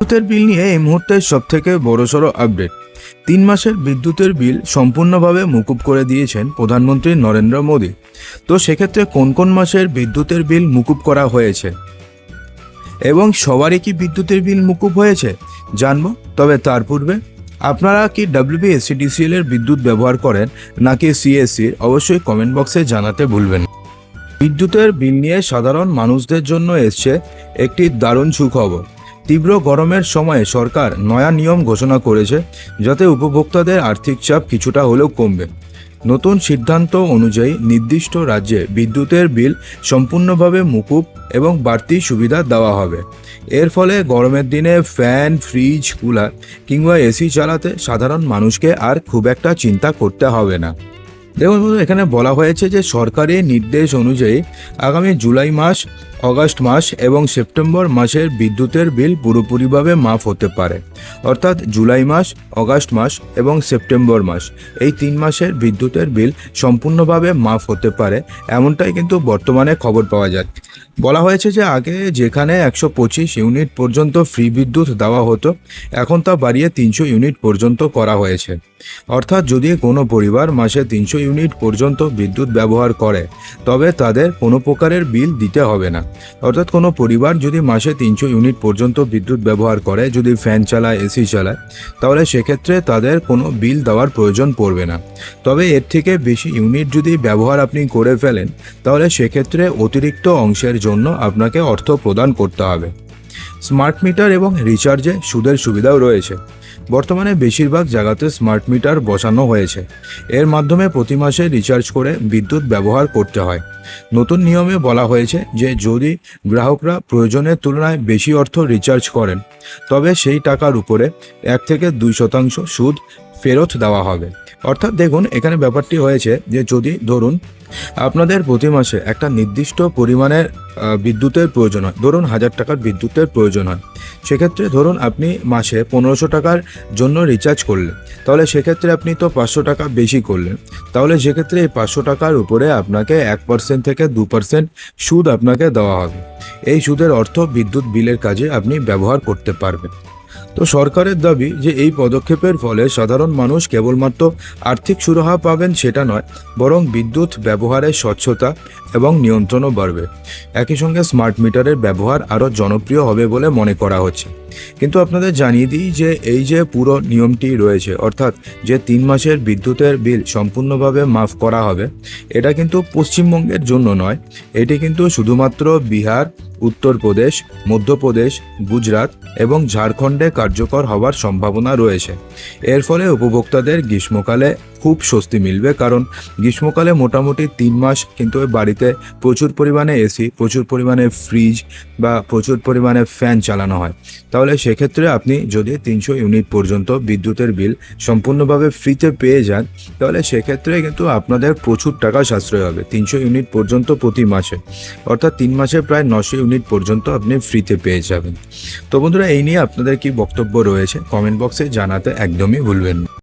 বিদ্যুতের বিল নিয়ে এই মুহূর্তের সব থেকে বড়সড় আপডেট তিন মাসের বিদ্যুতের বিল সম্পূর্ণভাবে মুকুব করে দিয়েছেন প্রধানমন্ত্রী নরেন্দ্র মোদী। তো সেক্ষেত্রে কোন কোন মাসের বিদ্যুতের বিল মুকুব করা হয়েছে? এবং সবারই কি বিদ্যুতের বিল মুকুব হয়েছে? জানব। তবে তার পূর্বে, আপনারা কি ডাব্লিউবিএসসিডিসিএল এর বিদ্যুৎ ব্যবহার করেন নাকি সিএসসির অবশ্যই কমেন্ট বক্সে জানাতে ভুলবেন বিদ্যুতের বিল নিয়ে সাধারণ মানুষদের জন্য এসছে একটি দারুণ সুখবর। তীব্র গরমের সময়ে সরকার নয়া নিয়ম ঘোষণা করেছে, যাতে উপভোক্তাদের আর্থিক চাপ কিছুটা হলেও কমবে। নতুন সিদ্ধান্ত অনুযায়ী নির্দিষ্ট রাজ্যে বিদ্যুতের বিল সম্পূর্ণভাবে মুকুব এবং বাড়তি সুবিধা দেওয়া হবে। এর ফলে গরমের দিনে ফ্যান, ফ্রিজ, কুলার কিংবা এসি চালাতে সাধারণ মানুষকে আর খুব একটা চিন্তা করতে হবে না। দেখুন এখানে বলা হয়েছে যে সরকারি নির্দেশ অনুযায়ী আগামী জুলাই মাস অগাস্ট মাস এবং সেপ্টেম্বর মাসের বিদ্যুতের বিল পুরোপুরিভাবে মাফ হতে পারে। অর্থাৎ জুলাই মাস, অগাস্ট মাস এবং সেপ্টেম্বর মাস এই তিন মাসের বিদ্যুতের বিল সম্পূর্ণভাবে মাফ হতে পারে এমনটাই কিন্তু বর্তমানে খবর পাওয়া যায় বলা হয়েছে যে আগে যেখানে একশো পঁচিশ ইউনিট পর্যন্ত ফ্রি বিদ্যুৎ দেওয়া হতো, এখন তা বাড়িয়ে তিনশো ইউনিট পর্যন্ত করা হয়েছে। অর্থাৎ যদি কোনো পরিবার মাসে তিনশো ইউনিট পর্যন্ত বিদ্যুৎ ব্যবহার করে, তবে তাদের কোনো প্রকারের বিল দিতে হবে না। অর্থাৎ কোনো পরিবার যদি মাসে তিনশো ইউনিট পর্যন্ত বিদ্যুৎ ব্যবহার করে, যদি ফ্যান চালায়, এসি চালায়, তাহলে সেক্ষেত্রে তাদের কোনো বিল দেওয়ার প্রয়োজন পড়বে না। তবে এর থেকে বেশি ইউনিট যদি ব্যবহার আপনি করে ফেলেন, তাহলে সেক্ষেত্রে অতিরিক্ত অংশের জন্য আপনাকে অর্থ প্রদান করতে হবে। স্মার্ট মিটার এবং রিচার্জে সুদের সুবিধাও রয়েছে। বর্তমানে বেশিরভাগ জায়গাতে স্মার্ট মিটার বসানো হয়েছে। এর মাধ্যমে প্রতি মাসে রিচার্জ করে বিদ্যুৎ ব্যবহার করতে হয়। নতুন নিয়মে বলা হয়েছে যে যদি গ্রাহকরা প্রয়োজনের তুলনায় বেশি অর্থ রিচার্জ করেন, তবে সেই টাকার উপরে এক থেকে দুই শতাংশ সুদ ফেরত দেওয়া হবে। অর্থাৎ দেখুন, এখানে ব্যাপারটি হয়েছে যে যদি ধরুন, আপনাদের প্রতি মাসে একটা নির্দিষ্ট পরিমাণের বিদ্যুতের প্রয়োজন হয়, ধরুন হাজার টাকার বিদ্যুতের প্রয়োজন হয়, সেক্ষেত্রে ধরুন আপনি মাসে পনেরোশো টাকার জন্য রিচার্জ করলেন, তাহলে সেক্ষেত্রে আপনি তো পাঁচশো টাকা বেশি করলেন, তাহলে সেক্ষেত্রে এই পাঁচশো টাকার উপরে আপনাকে এক পার্সেন্ট থেকে দু পার্সেন্ট সুদ আপনাকে দেওয়া হবে। এই সুদের অর্থ বিদ্যুৎ বিলের কাজে আপনি ব্যবহার করতে পারবেন। তো সরকারের দাবি যে এই পদক্ষেপের ফলে সাধারণ মানুষ কেবলমাত্র আর্থিক সুরাহা পাবেন সেটা নয়, বরং বিদ্যুৎ ব্যবহারের স্বচ্ছতা এবং নিয়ন্ত্রণও বাড়বে। একই সঙ্গে স্মার্ট মিটারের ব্যবহার আরও জনপ্রিয় হবে বলে মনে করা হচ্ছে। কিন্তু আপনাদের জানিয়ে দিই যে এই যে পুরো নিয়মটি রয়েছে, অর্থাৎ যে তিন মাসের বিদ্যুতের বিল সম্পূর্ণভাবে মাফ করা হবে, এটা কিন্তু পশ্চিমবঙ্গের জন্য নয়। এটি কিন্তু শুধুমাত্র বিহার, উত্তরপ্রদেশ, মধ্যপ্রদেশ, গুজরাট এবং ঝাড়খণ্ডে কার্যকর হওয়ার সম্ভাবনা রয়েছে। এর ফলে উপভোক্তাদের গ্রীষ্মকালে খুব স্বস্তি মিলবে কারণ গ্রীষ্মকালে মোটামুটি তিন মাস কিন্তু বাড়িতে প্রচুর পরিমাণে এসি, প্রচুর পরিমাণে ফ্রিজ বা প্রচুর পরিমাণে ফ্যান চালানো হয়। তাহলে সেক্ষেত্রে আপনি যদি তিনশো ইউনিট পর্যন্ত বিদ্যুতের বিল সম্পূর্ণভাবে ফ্রিতে পেয়ে যান, তাহলে সেক্ষেত্রে কিন্তু আপনাদের প্রচুর টাকা সাশ্রয় হবে, তিনশো ইউনিট পর্যন্ত প্রতি মাসে। অর্থাৎ তিন মাসে প্রায় নশো ইউনিট পর্যন্ত আপনি ফ্রিতে পেয়ে যাবেন। তো বন্ধুরা, এই নিয়ে আপনাদের কি বক্তব্য রয়েছে? কমেন্ট বক্সে জানাতে একদমই ভুলবেন না।